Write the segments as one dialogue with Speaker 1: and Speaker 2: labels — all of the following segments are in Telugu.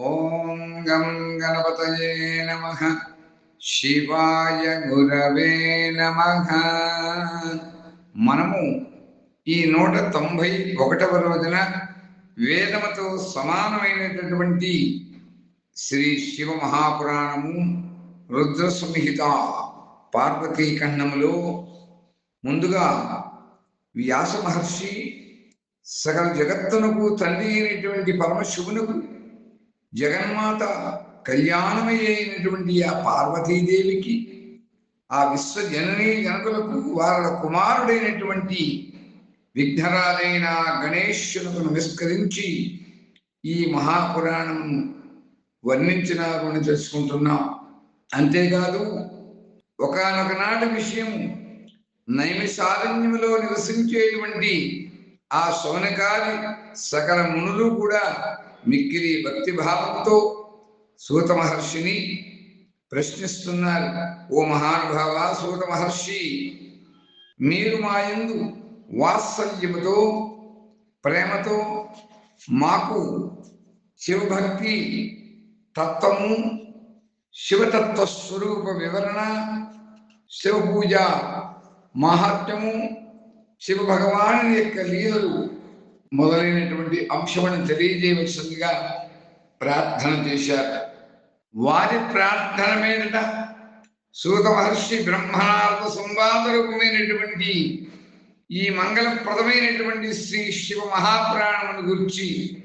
Speaker 1: ఓం గం గణపతయే నమ. శివాయ గురవే నమ. మనము ఈ నూట తొంభై ఒకటవ రోజున వేదముతో సమానమైనటువంటి శ్రీ శివ మహాపురాణము రుద్ర సంహిత పార్వతీ ఖండములో ముందుగా వ్యాస మహర్షి సకల జగత్తునకు తల్లి అయినటువంటి పరమశివునకు జగన్మాత కళ్యాణమయ్య అయినటువంటి ఆ పార్వతీదేవికి ఆ విశ్వజననీ జనకులకు వారి కుమారుడైనటువంటి విఘ్నరాలైన గణేశునకు నమస్కరించి ఈ మహాపురాణం వర్ణించినారు అని తెలుసుకుంటున్నాం అంతేకాదు ఒకనొక నాటి విషయం నైమిషారణ్యంలో నివసించేటువంటి ఆ సౌనకాది సకల మునులు కూడా మిక్కిలి భక్తి భావంతో సూత మహర్షిని ప్రశ్నిస్తున్నారు. ఓ మహానుభావ సూత మహర్షి మీరు మాయందు వాత్సల్యముతో ప్రేమతో మాకు శివభక్తి తత్వము శివతత్వ స్వరూప వివరణ శివ పూజ మహాత్మ్యము శివ భగవాను యొక్క లీలలు మొదలైనటువంటి అంశములను తెలియజేయవలసిందిగా ప్రార్థన చేశారు. వారి ప్రార్థన మీదట సూత మహర్షి బ్రహ్మనాథ సంవాద రూపమైనటువంటి ఈ మంగళప్రదమైనటువంటి శ్రీ శివ మహాప్రాణమును గురించి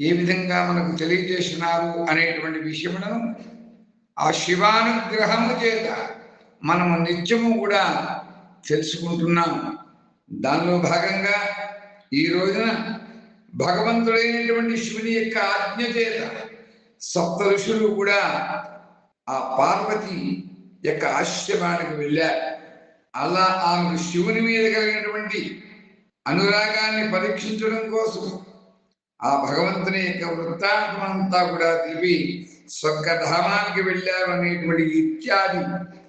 Speaker 1: ఏ విధంగా మనకు తెలియజేసినారు అనేటువంటి విషయములను ఆ శివానుగ్రహము చేత మనము నిత్యము కూడా తెలుసుకుంటున్నాము. దానిలో భాగంగా ఈ రోజున భగవంతుడైనటువంటి శివుని యొక్క ఆజ్ఞ చేత సప్త ఋషులు కూడా ఆ పార్వతి యొక్క ఆశ్రమానికి వెళ్ళారు. అలా ఆమె శివుని మీద కలిగినటువంటి అనురాగాన్ని పరీక్షించడం కోసం ఆ భగవంతుని యొక్క వృత్తాంతమంతా కూడా తెలిపి స్వర్గధామానికి వెళ్ళారు అనేటువంటి ఇత్యాది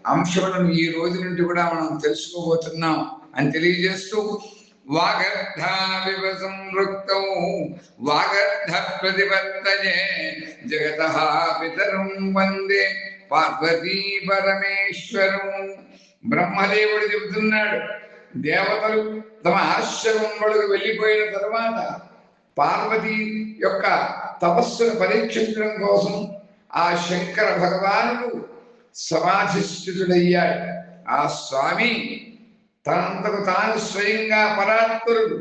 Speaker 1: అంశములను ఈ రోజు నుండి కూడా మనం తెలుసుకోబోతున్నాం అని తెలియజేస్తూ వాగర్ధావివ సంవృక్తౌ వాగర్ధ ప్రతిపత్తయే జగత పితరం వందే పార్వతీ పరమేశ్వరం బ్రహ్మదేవుడు చెబుతున్నాడు దేవతలు తమ ఆశ్రమంలోకి వెళ్ళిపోయిన తర్వాత పార్వతి యొక్క తపస్సును పరీక్షించడం కోసం ఆ శంకర భగవానుడు సమాధిష్ఠితుడయ్యాడు ఆ స్వామి తనంతకు తాను స్వయంగా పరాత్పరుడు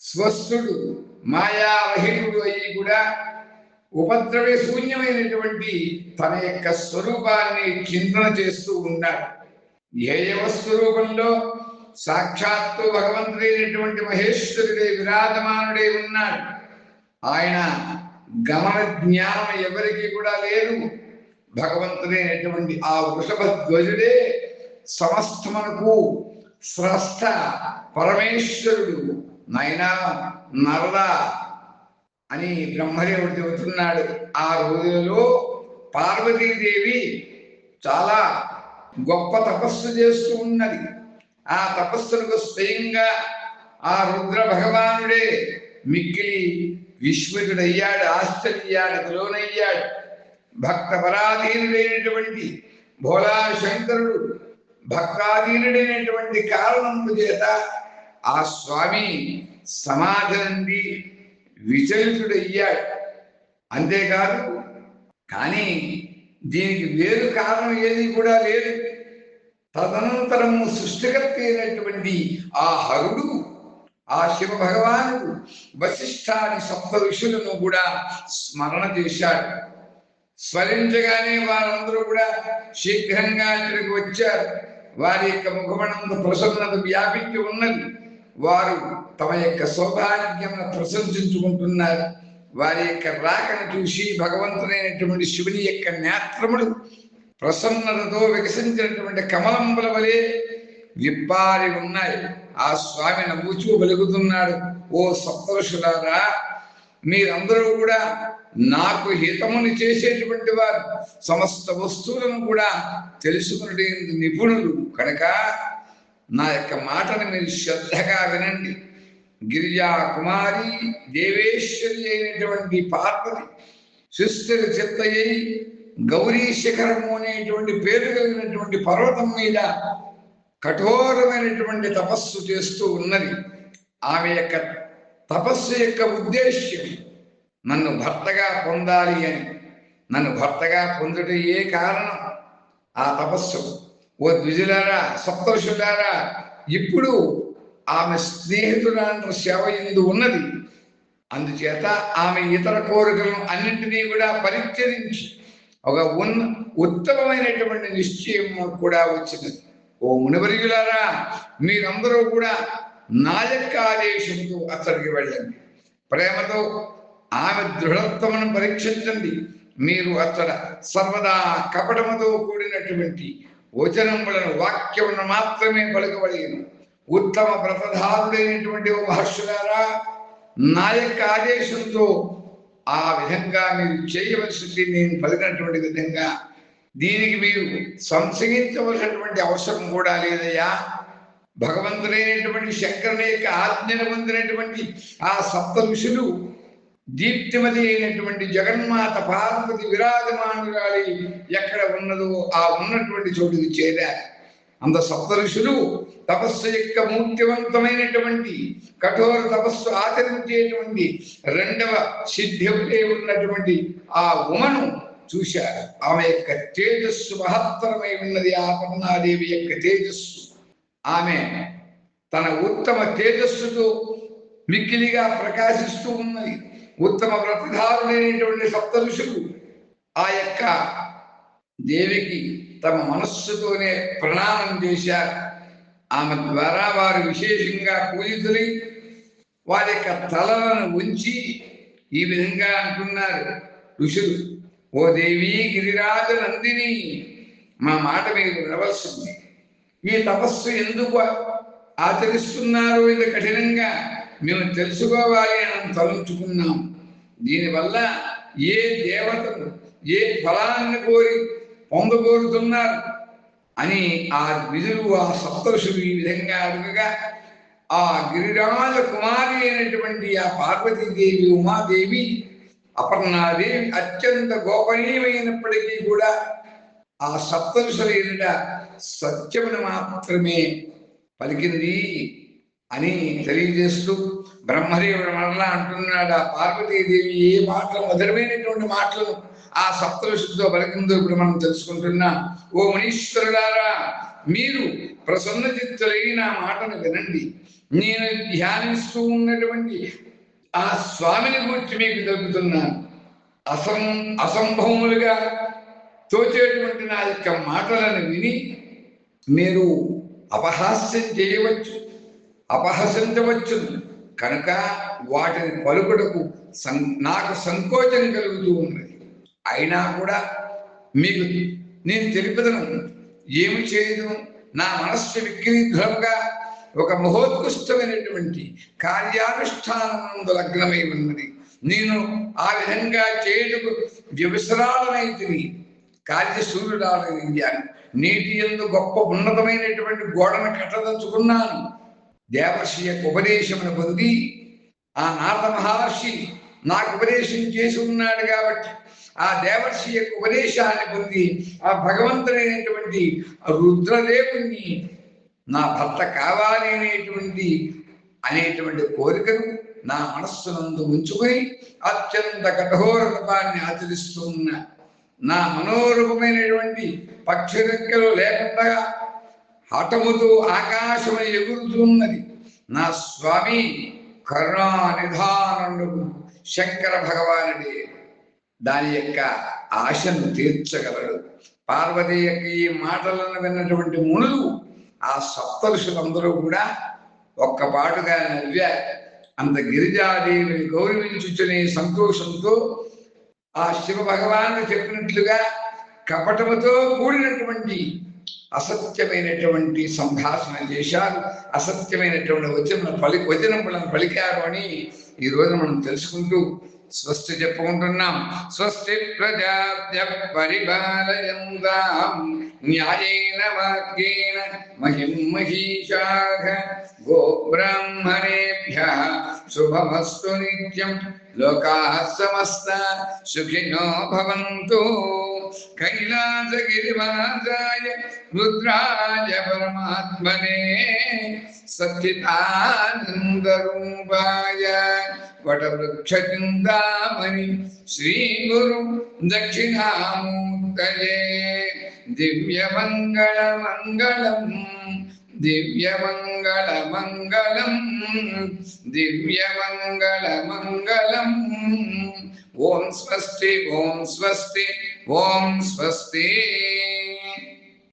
Speaker 1: స్వస్థుడు మాయావహితుడు అయ్యి కూడా ఉపద్రవే శూన్యమైనటువంటి తన యొక్క స్వరూపాన్ని చింతన చేస్తూ ఉన్నాడు. ధ్యేయవ స్వరూపంలో సాక్షాత్తు భగవంతుడైనటువంటి మహేశ్వరుడే విరాజమానుడే ఉన్నాడు. ఆయన గమన జ్ఞానం ఎవరికి కూడా లేదు. భగవంతుడైనటువంటి ఆ వృషభ ధ్వజుడే సమస్తమునకు స్రష్ట పరమేశ్వరుడు. నైనా నరదా అని బ్రహ్మదేవుడు చెబుతున్నాడు. ఆ రోజులలో పార్వతీదేవి చాలా గొప్ప తపస్సు చేస్తూ ఉన్నది. ఆ తపస్సులకు స్వయంగా ఆ రుద్ర భగవానుడే మిక్కిలి విశ్వజుడయ్యాడు ఆశ్చర్యాడు లోనయ్యాడు భక్త పరాధీనుడైనటువంటి భోలా శంకరుడు భక్తాధీనుడైనటువంటి కారణముల చేత ఆ స్వామి సమాధి నుండి విచలితుడయ్యాడు. అంతేకాదు కానీ దీనికి వేరు కారణం ఏది కూడా లేదు. తదనంతరము సృష్టికర్త అయినటువంటి ఆ హరుడు ఆ శివ భగవానుడు వశిష్ఠాని సప్త ఋషులను కూడా స్మరణ చేశాడు. స్మరించగానే వారందరూ కూడా శీఘ్రంగా ఇక్కడికి వచ్చారు. వారి యొక్క ముఖమనంత ప్రసన్నత వ్యాపించి ఉన్నది. వారు తమ యొక్క సౌభాగ్యమును ప్రశంసించుకుంటున్నారు. వారి యొక్క రాకను చూసి భగవంతుడైనటువంటి శివుని యొక్క నేత్రములు ప్రసన్నతతో వికసించినటువంటి కమలంబుల వలె విప్పారి ఉన్నాయి. ఆ స్వామి నవ్వుచూ వెలుగుతున్నాడు ఓ సప్తరుషులారా మీరందరూ కూడా నాకు హితముని చేసేటువంటి వారు సమస్త వస్తువులను కూడా తెలుసుకునే నిపుణులు. కనుక నా యొక్క మాటను మీరు శ్రద్ధగా వినండి. గిరిజా కుమారి దేవేశ్వరి అయినటువంటి పార్వతి సుస్థిర చిత్తయ్యి గౌరీ శిఖరము అనేటువంటి పేరు కలిగినటువంటి పర్వతం మీద కఠోరమైనటువంటి తపస్సు చేస్తూ ఉన్నది. ఆమె యొక్క తపస్సు యొక్క ఉద్దేశ్యం నన్ను భర్తగా పొందాలి అని. నన్ను భర్తగా పొందుట ఏ కారణం? ఆ తపస్సు. ఓ ద్విజులారా సప్తరుషులారా ఇప్పుడు ఆమె స్నేహితురాండ్ర సేవ ఎందు ఉన్నది. అందుచేత ఆమె ఇతర కోరికలను అన్నింటినీ కూడా పరిత్యజించి ఒక ఉన్న ఉత్తమమైనటువంటి నిశ్చయం కూడా వచ్చినది ఓ మునివర్యులారా మీరందరూ కూడా నా యొక్క ఆదేశంతో అతడికి వెళ్ళండి. ప్రేమతో ఆమె దృఢత్వమును పరీక్షించండి. మీరు అతడ సర్వదా కపటముతో కూడినటువంటి వచనములను వాక్యములను మాత్రమే పలుకబడిను ఉత్తమ వ్రతధారుడైనటువంటి ఓ మహర్షులారా నా యొక్క ఆదేశంతో ఆ విధంగా మీరు చేయవలసింది నేను పలికినటువంటి విధంగా దీనికి మీరు సంశయించవలసినటువంటి అవసరం కూడా లేదయ్యా. భగవంతుడైనటువంటి శంకరుని యొక్క ఆజ్ఞను పొందినటువంటి ఆ సప్త ఋషులు దీప్తిమతి అయినటువంటి జగన్మాత పార్వతి విరాజమానురాలి ఎక్కడ ఉన్నదో ఆ ఉన్నటువంటి చోటుకి చేరారు. అంత సప్త ఋషులు తపస్సు యొక్క మూర్తివంతమైనటువంటి కఠోర తపస్సు ఆచరించేటువంటి రెండవ సిద్ధిపై ఉన్నటువంటి ఆ ఉమను చూశారు. ఆమె యొక్క తేజస్సు మహత్తరమై ఉన్నది ఆ పద్మాదేవి యొక్క తేజస్సు. ఆమె తన ఉత్తమ తేజస్సుతో మిక్కిలిగా ప్రకాశిస్తూ ఉన్నది. ఉత్తమ వ్రతధారులైనటువంటి సప్త ఋషులు ఆ యొక్క దేవికి తమ మనస్సుతోనే ప్రణామం చేశారు. ఆమె ద్వారా వారు విశేషంగా పూజితులై వారి యొక్క తలలను ఉంచి ఈ విధంగా అంటున్నారు. ఋషులు ఓ దేవి గిరిరాజ నందిని మా మాట మీరు వినవలసింది. ఈ తపస్సు ఎందుకు ఆచరిస్తున్నారు ఇది కఠినంగా? మేము తెలుసుకోవాలి అని తలంచుకున్నాం. దీనివల్ల ఏ దేవతలు ఏ ఫలాన్ని కోరి పొందగోరుతున్నారు అని ఆ విధులు ఆ సప్తరుషులు ఈ విధంగా అడుగగా ఆ గిరిరాజ కుమారి అయినటువంటి ఆ పార్వతీదేవి ఉమాదేవి అపర్ణాదేవి అత్యంత గోపనీయమైనప్పటికీ కూడా ఆ సప్తరుషుల ఎదుట సత్యమును మాత్రమే పలికింది. అని తెలియజేస్తూ బ్రహ్మదేవుడు మరలా అంటున్నాడు ఆ పార్వతీదేవి ఏ మాటలు మధురమైనటువంటి మాటలను ఆ సప్తఋషులతో పలికిందో ఇప్పుడు మనం తెలుసుకుంటున్నాం. ఓ మునీశ్వరుడారా మీరు ప్రసన్న చిత్తులై నా మాటను వినండి. నేను ధ్యానిస్తూ ఉన్నటువంటి ఆ స్వామిని గురించి మీకు తెలుపుతున్నాను. అసం అసంభవములుగా తోచేటువంటి నా యొక్క మాటలను విని మీరు అపహాస్యం చేయవచ్చు. అపహసించవచ్చు. కనుక వాటిని పలుకుటకు సం నాకు సంకోచం కలుగుతూ ఉన్నది. అయినా కూడా మీకు నేను తెలిపదను. ఏమి చేయదు నా మనస్సు విక్రీధ్వంగా ఒక మహోత్కృష్టమైనటువంటి కార్యానుష్ఠానముందు లగ్నమై ఉన్నది. నేను ఆ విధంగా చేయుటకు వ్యవసరాలనైతిని కార్యశూరుడాలయ్యాను నీటి ఎందు గొప్ప ఉన్నతమైనటువంటి గోడను కట్టదలుచుకున్నాను. దేవర్షి యొక్క ఉపదేశమును పొంది ఆ నారద మహర్షి నాకు ఉపదేశం చేసి ఉన్నాడు కాబట్టి ఆ దేవర్షి యొక్క ఉపదేశాన్ని పొంది ఆ భగవంతుడైనటువంటి రుద్రదేవుణ్ణి నా భర్త కావాలి అనేటువంటి అనేటువంటి కోరికను నా మనస్సునందు ఉంచుకొని అత్యంత కఠోర రూపాన్ని ఆచరిస్తూ ఉన్నా నా మనోరూపమైనటువంటి పక్షి రెక్కలు లేకుండా హఠముతో ఆకాశం ఎగురుతున్నది. నా స్వామి కరుణా నిధానుడు శంకర భగవానుడే. దాని యొక్క ఆశను తీర్చగలడు. పార్వతి యొక్క ఈ మాటలను విన్నటువంటి మునులు ఆ సప్తరుషులందరూ కూడా ఒక్కపాటుగా నవ్వారు. అంత గిరిజాదేవిని గౌరవించుచునే సంతోషంతో ఆ శివ భగవాను చెప్పినట్లుగా కపటముతో కూడినటువంటి అసత్యమైనటువంటి సంభాషణ చేశారు. అసత్యమైనటువంటి వచన పలి వచనం పలికారు అని ఈ రోజు మనం తెలుసుకుంటూ స్వస్తి చెప్పుకుంటున్నాం. స్వస్తి ప్రజాభ్య పరిపాలయందాం? న్యాయేన వాక్యేన మహిం మహిషాః గోబ్రాహ్మణేభ్యः శుభమస్తు నిత్యం. లోకాः సమస్త సుఖినో భవంతు. కైలాసగిరివాసాయ రుద్రాయ పరమాత్మనే సచ్చిదానందరూపాయ వటవృక్షచింతామణి శ్రీ గురు దక్షిణామూర్తయే. దివ్యమంగళ మంగళం దివ్యమంగళ మంగళం దివ్యమంగళ మంగళం ఓం స్వస్తి ఓం స్వస్తి. ఓం స్వస్తి.